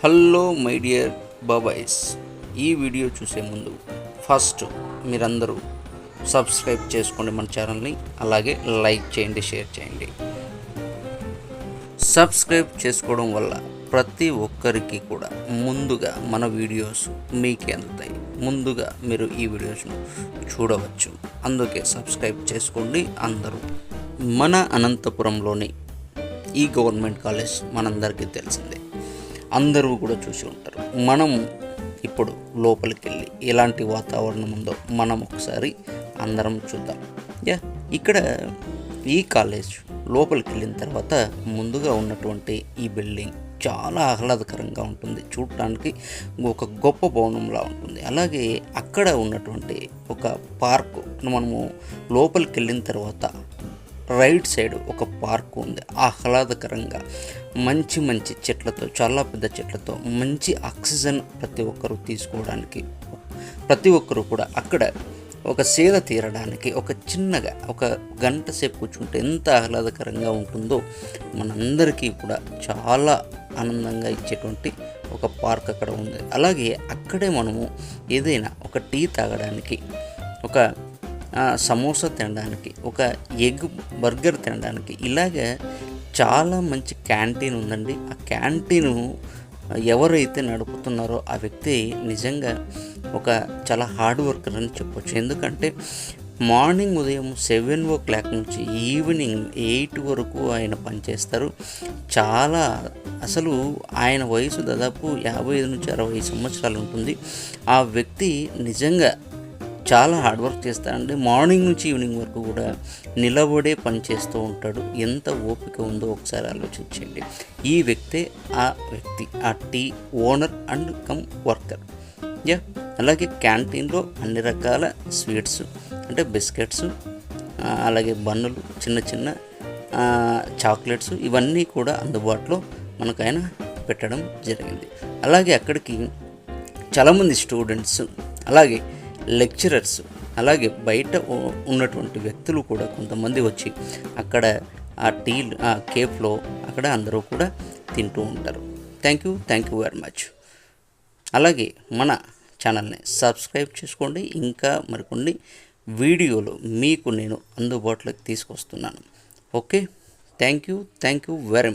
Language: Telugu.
Hello my dear Babai's. ఈ వీడియో చూసే ముందు ఫస్ట్ మీరందరూ సబ్స్క్రైబ్ చేసుకోండి మన ఛానల్ని అలాగే లైక్ చేయండి షేర్ చేయండి. సబ్స్క్రైబ్ చేసుకోవడం వల్ల ప్రతి ఒక్కరికి కూడా ముందుగా మన వీడియోస్ మీకే అందుతాయి. ముందుగా మీరు ఈ వీడియోస్ను చూడవచ్చు. అందుకే సబ్స్క్రైబ్ చేసుకోండి. అందరూ మన అనంతపురంలోని ఈ గవర్నమెంట్ కాలేజ్ మనందరికీ తెలిసిందే. అందరూ కూడా చూసి ఉంటారు. మనం ఇప్పుడు లోపలికి వెళ్ళి ఎలాంటి వాతావరణం ఉందో మనం ఒకసారి అందరం చూద్దాం. యా ఇక్కడ ఈ కాలేజ్ లోపలికి వెళ్ళిన తర్వాత ముందుగా ఉన్నటువంటి ఈ బిల్డింగ్ చాలా ఆహ్లాదకరంగా ఉంటుంది. చూడటానికి ఒక గొప్ప భవనంలా ఉంటుంది. అలాగే అక్కడ ఉన్నటువంటి ఒక పార్కు మనము లోపలికి వెళ్ళిన తర్వాత రైట్ సైడ్ ఒక పార్క్ ఉంది. ఆహ్లాదకరంగా. మంచి మంచి చెట్లతో చాలా పెద్ద చెట్లతో మంచి ఆక్సిజన్ ప్రతి ఒక్కరూ తీసుకోవడానికి ప్రతి ఒక్కరూ కూడా అక్కడ ఒక సేద తీరడానికి ఒక చిన్నగా ఒక గంట సేపు కూర్చుంటే ఎంత ఆహ్లాదకరంగా ఉంటుందో మనందరికీ కూడా చాలా ఆనందంగా ఇచ్చేటువంటి ఒక పార్క్ అక్కడ ఉంది. అలాగే అక్కడే మనము ఏదైనా ఒక టీ తాగడానికి ఒక సమోసా తినడానికి ఒక ఎగ్ బర్గర్ తినడానికి ఇలాగే చాలా మంచి క్యాంటీన్ ఉందండి. ఆ క్యాంటీను ఎవరైతే నడుపుతున్నారో ఆ వ్యక్తి నిజంగా ఒక చాలా హార్డ్ వర్కర్ అని చెప్పొచ్చు. ఎందుకంటే మార్నింగ్ ఉదయం సెవెన్ ఓ క్లాక్ నుంచి ఈవినింగ్ ఎయిట్ వరకు ఆయన పనిచేస్తారు. చాలా అసలు ఆయన వయసు దాదాపు యాభై ఐదు నుంచి అరవై సంవత్సరాలు ఉంటుంది. ఆ వ్యక్తి నిజంగా చాలా హార్డ్ వర్క్ చేస్తాడండి. మార్నింగ్ నుంచి ఈవినింగ్ వరకు కూడా నిలబడే పని చేస్తూ ఉంటాడు. ఎంత ఓపిక ఉందో ఒకసారి ఆలోచించండి. ఈ వ్యక్తే ఆ వ్యక్తి ఆ tea owner and cum worker. Yeah అలాగే క్యాంటీన్లో అన్ని రకాల స్వీట్స్ అంటే బిస్కెట్స్ అలాగే బన్నులు చిన్న చిన్న చాక్లెట్స్ ఇవన్నీ కూడా అందుబాటులో మనకు పెట్టడం జరిగింది. అలాగే అక్కడికి చాలామంది స్టూడెంట్స్ అలాగే లెక్చరర్స్ అలాగే బయట ఉన్నటువంటి వ్యక్తులు కూడా కొంతమంది వచ్చి అక్కడ ఆ టీ ఆ కేఫ్లో అక్కడ అందరూ కూడా తింటూ ఉంటారు. Thank you thank you very much అలాగే మన ఛానల్ని సబ్స్క్రైబ్ చేసుకోండి ఇంకా మరికొన్ని వీడియోలు మీకు నేను అందుబాటులోకి తీసుకొస్తున్నాను. Okay thank you thank you very much